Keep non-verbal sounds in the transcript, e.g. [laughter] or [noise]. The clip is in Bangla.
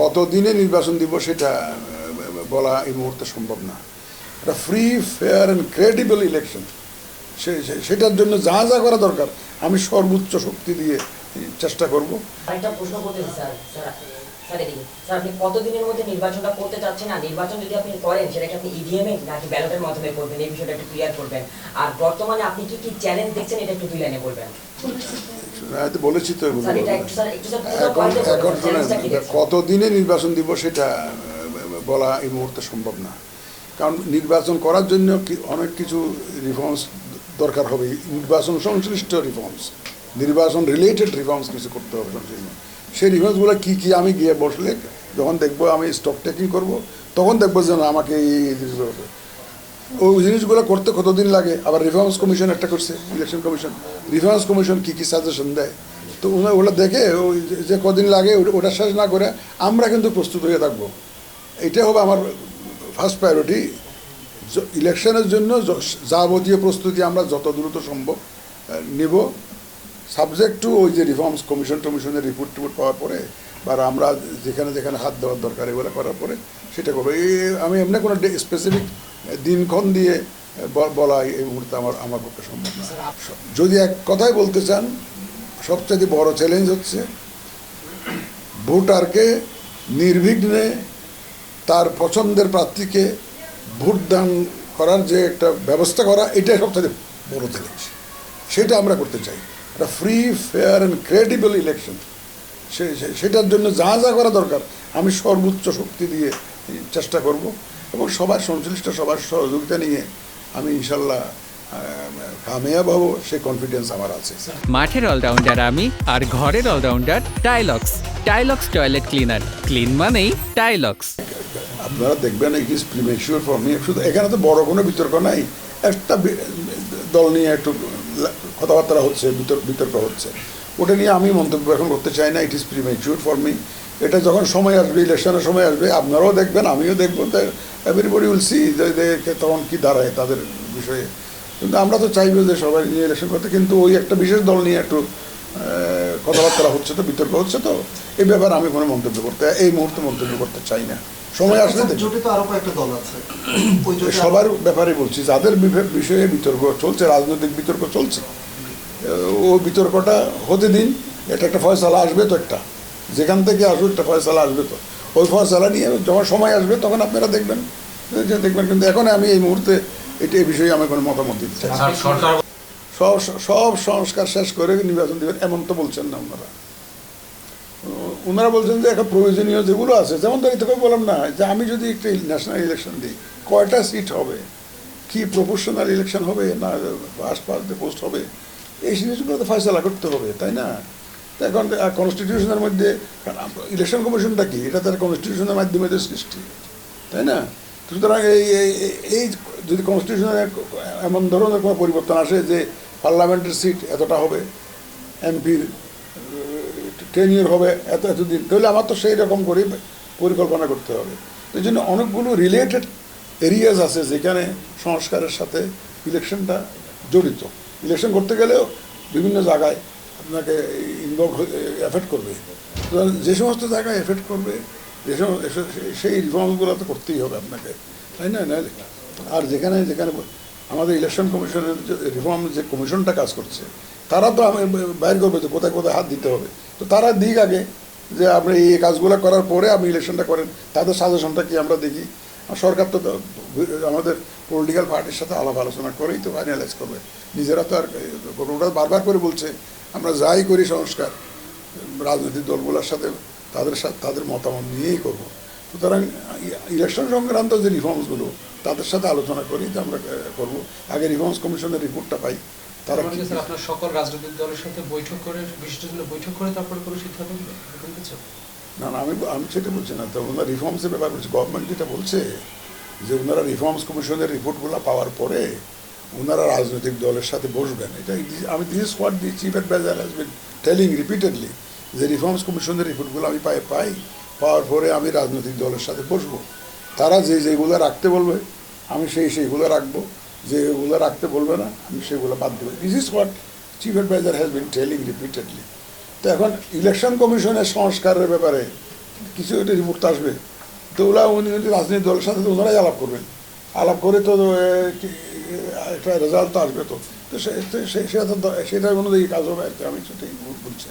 কতদিনে নির্বাচন দিব সেটা বলা এই মুহূর্তে সম্ভব না। একটা free fair and credible election সেটার জন্য যা যা করা দরকার, আমি সর্বোচ্চ শক্তি দিয়ে চেষ্টা করব। আরেকটা প্রশ্ন করতে আপনি কতদিনের মধ্যে করতে চাচ্ছেন? না নির্বাচন যদি আপনি করেন আপনি ইভিএম এ নাকি মাধ্যমে করবেন? এই একটু ক্লিয়ার আর বর্তমানে আপনি কি কি চ্যালেঞ্জ দেখছেন, এটা একটু দুই লাইনে বলবেন। বলেছি তো স্যার পুরো এখন এখন শোনেন কতদিনে নির্বাচন দিব সেটা বলা এই মুহূর্তে সম্ভব না। কারণ নির্বাচন করার জন্য অনেক কিছু রিফর্মস দরকার হবে। নির্বাচন সংশ্লিষ্ট রিফর্মস নির্বাচন রিলেটেড রিফর্মস কিছু করতে হবে সংশ্লিষ্ট সেই রিফর্মসগুলো কী কী আমি গিয়ে বসলে যখন দেখব আমি স্টক টেকিং করব তখন দেখব যে না আমাকে এই। ওই জিনিসগুলো করতে কতদিন লাগে? আবার রিফর্মস কমিশন একটা করছে ইলেকশন কমিশন রিফর্মস কমিশন কী কী সাজেশন দেয়? তো ওগুলো দেখে ওই যে কদিন লাগে ওটা- শেষ না করে আমরা কিন্তু প্রস্তুত হয়ে থাকব। এটা হবে আমার ফার্স্ট প্রায়োরিটি ইলেকশনের জন্য যাবতীয় প্রস্তুতি আমরা যত দ্রুত সম্ভব নিব। সাবজেক্ট টু ওই যে রিফর্মস কমিশন টমিশনের রিপোর্ট টিপোর্ট পাওয়ার পরে বা আমরা যেখানে যেখানে হাত দেওয়ার দরকার, এগুলো করার পরে সেটা করব। এই আমি এমনি কোনো স্পেসিফিক দিনক্ষণ দিয়ে বলা এই মুহূর্তে আমার আমার পক্ষে সম্ভব না। যদি এক কথাই বলতে চান সবচেয়ে বড় চ্যালেঞ্জ হচ্ছে ভোটারকে নির্বিঘ্নে তার পছন্দের প্রার্থীকে ভোটদান করার যে একটা ব্যবস্থা করা, এটাই সবচেয়ে বড় চ্যালেঞ্জ সেটা আমরা করতে চাই। একটা free fair and credible election সেটার জন্য যা যা করা দরকার আমি সর্বোচ্চ শক্তি দিয়ে চেষ্টা করব এবং সবার সংশ্লিষ্ট সবার সহযোগিতা নিয়ে আমি ইনশাল্লাহ কামিয়াব হব সেই কনফিডেন্স আমার আছে। মাঠের অলরাউন্ডার আমি আর ঘরের allrounder Tilex Tilex toilet cleaner clean মানেই টাইলক্স আপনারা দেখবেন it is premature for me শুধু এখানে তো বড় কোনো বিতর্ক নাই। একটা দল নিয়ে একটু কথাবার্তা হচ্ছে বিতর্ক হচ্ছে। ওটা নিয়ে আমি মন্তব্য এখন করতে চাই না it is premature for me এটা যখন সময় আসবে ইলেকশনের সময় আসবে আপনারাও দেখবেন আমিও দেখব এভরিবডি উইল সি তখন কি দাঁড়ায় তাদের বিষয়ে। কিন্তু আমরা তো চাইব যে সবাই নিয়ে ইলেকশন করতে কিন্তু ওই একটা বিশেষ দল নিয়ে একটু কথাবার্তা হচ্ছে তো বিতর্ক হচ্ছে তো এই ব্যাপারে আমি কোনো মন্তব্য করতে এই মুহূর্তে মন্তব্য করতে চাই না। সময় আসলে [coughs] ওই জোটে সবার ব্যাপারে বলছি যাদের বিষয়ে বিতর্ক চলছে রাজনৈতিক বিতর্ক চলছে ও বিতর্কটা হতে দিন এটা একটা ফয়সালা আসবে তো একটা। যেখান থেকে আসবে একটা ফয়সালা আসবে তো। ওই ফয়সালা নিয়ে যখন সময় আসবে তখন আপনারা দেখবেন। যে দেখবেন কিন্তু এখন আমি এই মুহূর্তে এটা এই বিষয়ে আমি কোনো মতামত দিতে চাই সব সব সংস্কার শেষ করে নির্বাচন দেবেন এমন তো বলছেন না ওনারা। ওনারা বলছেন যে এখন প্রয়োজনীয় যেগুলো আছে যেমন ধরি তোকে বললাম না যে আমি যদি একটা ন্যাশনাল ইলেকশন দিই কয়টা সিট হবে? কি প্রফেশনাল ইলেকশন হবে না পাস পোস্ট হবে? এই জিনিসগুলো তো ফয়সলা করতে হবে, তাই না? এখন কনস্টিটিউশনের মধ্যে ইলেকশন কমিশনটা কি? এটা তার কনস্টিটিউশনের মাধ্যমে তো সৃষ্টি, তাই না? সুতরাং এই, এই- যদি কনস্টিটিউশনের এমন ধরনের কোনো পরিবর্তন আসে যে পার্লামেন্টের সিট এতটা হবে এমপির টেনিয়র হবে এত, এতদিন, তাহলে আমার তো সেই রকম করে পরিকল্পনা করতে হবে। এই জন্য অনেকগুলো রিলেটেড এরিয়াজ আছে যেখানে সংস্কারের সাথে ইলেকশনটা জড়িত। ইলেকশন করতে গেলেও বিভিন্ন জায়গায় আপনাকে ইনভলভ এফেক্ট করবে। যে সমস্ত জায়গায় এফেক্ট করবে, যে সেই রিফর্মগুলো তো করতেই হবে আপনাকে। তাই না নাহলে আর যেখানে যেখানে আমাদের ইলেকশন কমিশনের রিফর্ম যে কমিশনটা কাজ করছে, তারা তো আমি বাইর করবে যে কোথায় কোথায় হাত দিতে হবে? তো তারা দিক আগে যে আপনি এই কাজগুলো করার পরে আপনি ইলেকশনটা করেন, তাদের সাজেশনটা কি আমরা দেখি? সরকার তো, আমাদের পলিটিক্যাল পার্টির সাথে আলাপ আলোচনা করেই তো ফাইনালাইজ করবে। নিজেরা তো আর ওরা বারবার করে বলছে আমরা যাই করি সংস্কার রাজনৈতিক দলগুলোর সাথে তাদের সাথে তাদের মতামত নিয়েই করব। সুতরাং ইলেকশন সংক্রান্ত যে রিফর্মসগুলো তাদের সাথে আলোচনা করি যে আমরা করব। আগে রিফর্মস কমিশনের রিপোর্টটা পাই তারা মানে আপনার সকল রাজনৈতিক দলের সাথে বৈঠক করে বিশিষ্ট বৈঠক করে তারপরে কোনো সিদ্ধান্ত না না আমি আমি সেটা বলছি না। তো ওনারা রিফর্মসের ব্যাপার বলছি। গভর্নমেন্ট যেটা বলছে যে ওনারা রিফর্মস কমিশনের রিপোর্টগুলো পাওয়ার পরে ওনারা রাজনৈতিক দলের সাথে বসবেন। এটা আমি this what the chief adviser has been telling repeatedly যে রিফর্মস কমিশনের রিপোর্টগুলো আমি পাই পাই, পাওয়ার পরে আমি রাজনৈতিক দলের সাথে বসবো। তারা যে যেগুলো রাখতে বলবে, আমি সেই সেইগুলো রাখব। যেগুলো রাখতে বলবে না, আমি সেগুলো বাদ দেবো। This is what chief adviser has been telling repeatedly তো এখন ইলেকশন কমিশনের সংস্কারের ব্যাপারে কিছু একটা রিপোর্ট আসবে তো ওরা উনি রাজনীতি দলের সাথে ওনারাই আলাপ করবেন। আলাপ করে তো একটা রেজাল্ট তো আসবে তো। সেটা সেটা অনুযায়ী কাজ হবে আমি সেটাই বলছি।